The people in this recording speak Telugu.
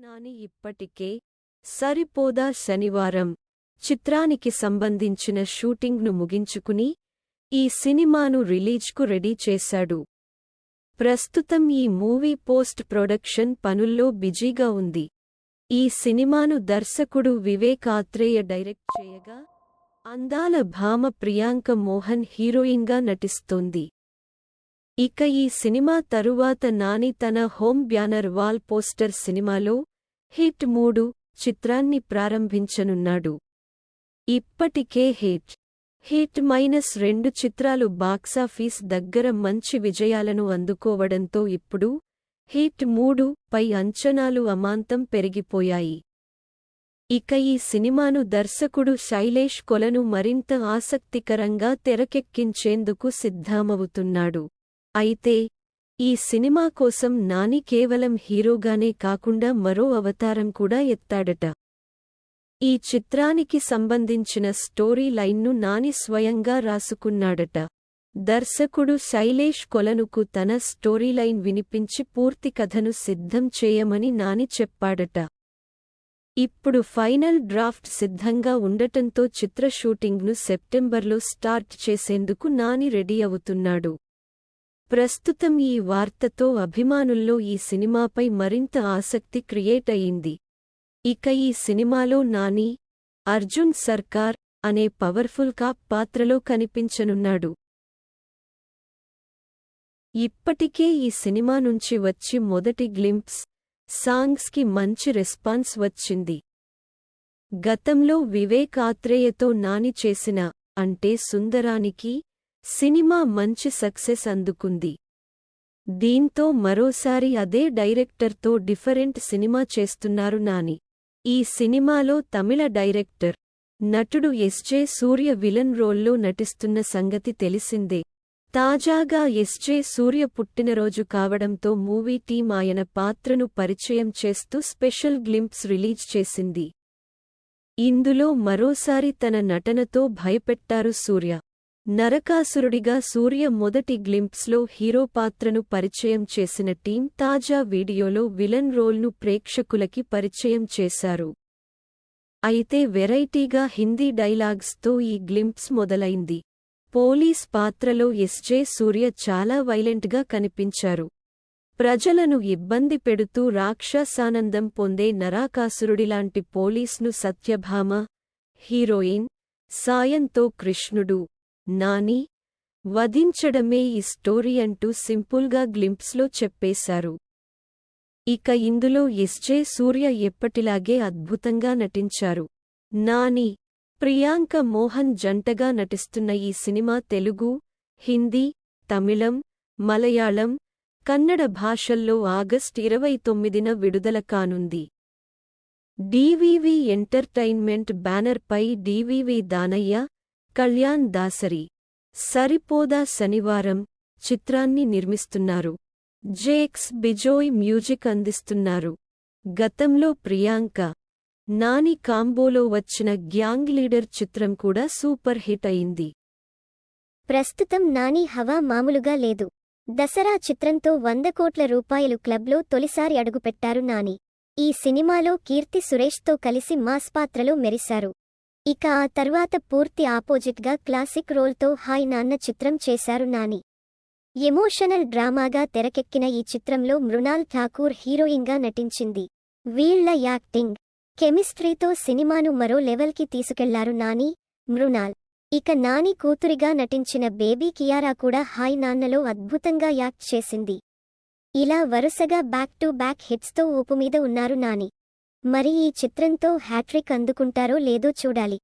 నాని ఇప్పటికే సరిపోదా శనివారం. చిత్రానికి సంబంధించిన షూటింగ్ను ముగించుకుని ఈ సినిమాను రిలీజ్కు రెడీ చేశాడు. ప్రస్తుతం ఈ మూవీ పోస్ట్ ప్రొడక్షన్ పనుల్లో బిజీగా ఉంది. ఈ సినిమాను దర్శకుడు వివేక్ ఆత్రేయ డైరెక్ట్ చేయగా అందాల భామ ప్రియాంక మోహన్ హీరోయిన్గా నటిస్తోంది. ఇక ఈ సినిమా తరువాత నాని తన హోమ్ బ్యానర్ వాల్ పోస్టర్ సినిమాలో హిట్ మూడు చిత్రాన్ని ప్రారంభించనున్నాడు. ఇప్పటికే హిట్ హిట్ మైనస్ రెండు చిత్రాలు బాక్సాఫీస్ దగ్గర మంచి విజయాలను అందుకోవడంతో ఇప్పుడు హిట్ మూడు పై అంచనాలు అమాంతం పెరిగిపోయాయి. ఇక ఈ సినిమాను దర్శకుడు శైలేష్ కొలను మరింత ఆసక్తికరంగా తెరకెక్కించేందుకు సిద్ధమవుతున్నాడు. అయితే ఈ సినిమా కోసం నాని కేవలం హీరోగానే కాకుండా మరో అవతారం కూడా ఎత్తాడట. ఈ చిత్రానికి సంబంధించిన స్టోరీ లైన్ను నాని స్వయంగా రాసుకున్నాడట. దర్శకుడు శైలేష్ కొలనుకు తన స్టోరీలైన్ వినిపించి పూర్తి కథను సిద్ధం చేయమని నాని చెప్పాడట. ఇప్పుడు ఫైనల్ డ్రాఫ్ట్ సిద్ధంగా ఉండటంతో చిత్ర షూటింగ్ను సెప్టెంబర్లో స్టార్ట్ చేసేందుకు నాని రెడీ అవుతున్నాడు. ప్రస్తుతం ఈ వార్తతో అభిమానుల్లో ఈ సినిమాపై మరింత ఆసక్తి క్రియేట్ అయింది. ఇక ఈ సినిమాలో నాని అర్జున్ సర్కార్ అనే పవర్ఫుల్ కాప్ పాత్రలో కనిపించనున్నాడు. ఇప్పటికే ఈ సినిమా నుంచి వచ్చి మొదటి గ్లింప్స్ సాంగ్స్కి మంచి రెస్పాన్స్ వచ్చింది. గతంలో వివేక్ ఆత్రేయతో నాని చేసిన అంటే సుందరానికి సినిమా మంచి సక్సెస్ అందుకుంది. దీంతో మరోసారి అదే డైరెక్టర్తో డిఫరెంట్ సినిమా చేస్తున్నారు నాని. ఈ సినిమాలో తమిళ డైరెక్టర్ నటుడు ఎస్జే సూర్య విలన్ రోల్లో నటిస్తున్న సంగతి తెలిసిందే. తాజాగా ఎస్జే సూర్య పుట్టినరోజు కావడంతో మూవీ టీం ఆయన పాత్రను పరిచయం చేస్తూ స్పెషల్ గ్లింప్స్ రిలీజ్ చేసింది. ఇందులో మరోసారి తన నటనతో భయపెట్టారు సూర్య. నరకాసురుడిగా సూర్య మొదటి గ్లింప్స్లో హీరో పాత్రను పరిచయం చేసిన టీం తాజా వీడియోలో విలన్ రోల్ను ప్రేక్షకులకి పరిచయం చేశారు. అయితే వెరైటీగా హిందీ డైలాగ్స్తో ఈ గ్లింప్స్ మొదలైంది. పోలీస్ పాత్రలో ఎస్జే సూర్య చాలా వైలెంట్గా కనిపించారు. ప్రజలను ఇబ్బంది పెడుతూ రాక్షసానందం పొందే నరాకాసురుడిలాంటి పోలీస్ను సత్యభామ హీరోయిన్ సాయంతో కృష్ణుడు నాని వధించడమే ఈ స్టోరీ అంటూ సింపుల్గా గ్లింప్స్లో చెప్పేశారు. ఇక ఇందులో ఎస్జే సూర్య ఎప్పటిలాగే అద్భుతంగా నటించారు. నాని ప్రియాంక మోహన్ జంటగా నటిస్తున్న ఈ సినిమా తెలుగు హిందీ తమిళం మలయాళం కన్నడ భాషల్లో ఆగస్ట్ ఇరవై తొమ్మిదిన విడుదల కానుంది. డివివి ఎంటర్టైన్మెంట్ బ్యానర్పై D V V Danayya Kalyan Dasari. Saripodhaa Sanivaaram చిత్రాన్ని నిర్మిస్తున్నారు. జేక్స్ బిజోయ్ మ్యూజిక్ అందిస్తున్నారు. గతంలో ప్రియాంక నాని కాంబోలో వచ్చిన గ్యాంగ్ లీడర్ చిత్రం కూడా సూపర్ హిట్ అయింది. ప్రస్తుతం నాని హవా మామూలుగా లేదు. దసరా చిత్రంతో వంద కోట్ల రూపాయలు క్లబ్లో తొలిసారి అడుగుపెట్టారు నాని. ఈ సినిమాలో కీర్తి సురేష్తో కలిసి మాస్ పాత్రలో మెరిశారు. ఇక ఆ తర్వాత పూర్తి ఆపోజిట్గా క్లాసిక్ రోల్తో హాయ్ నాన్న చిత్రం చేశారు నాని. ఎమోషనల్ డ్రామాగా తెరకెక్కిన ఈ చిత్రంలో మృణాల్ ఠాకూర్ హీరోయిన్గా నటించింది. వీళ్ళ యాక్టింగ్ కెమిస్ట్రీతో సినిమాను మరో లెవెల్కి తీసుకెళ్ళారు నాని మృణాల్. ఇక నాని కూతురిగా నటించిన బేబీ కియారా కూడా హాయ్ నాన్నలో అద్భుతంగా యాక్ట్ చేసింది. ఇలా వరుసగా బ్యాక్ టు బ్యాక్ హిట్స్తో ఊపుమీద ఉన్నారు నాని. మరి ఈ చిత్రంతో హ్యాట్రిక్ అందుకుంటారో లేదో చూడాలి.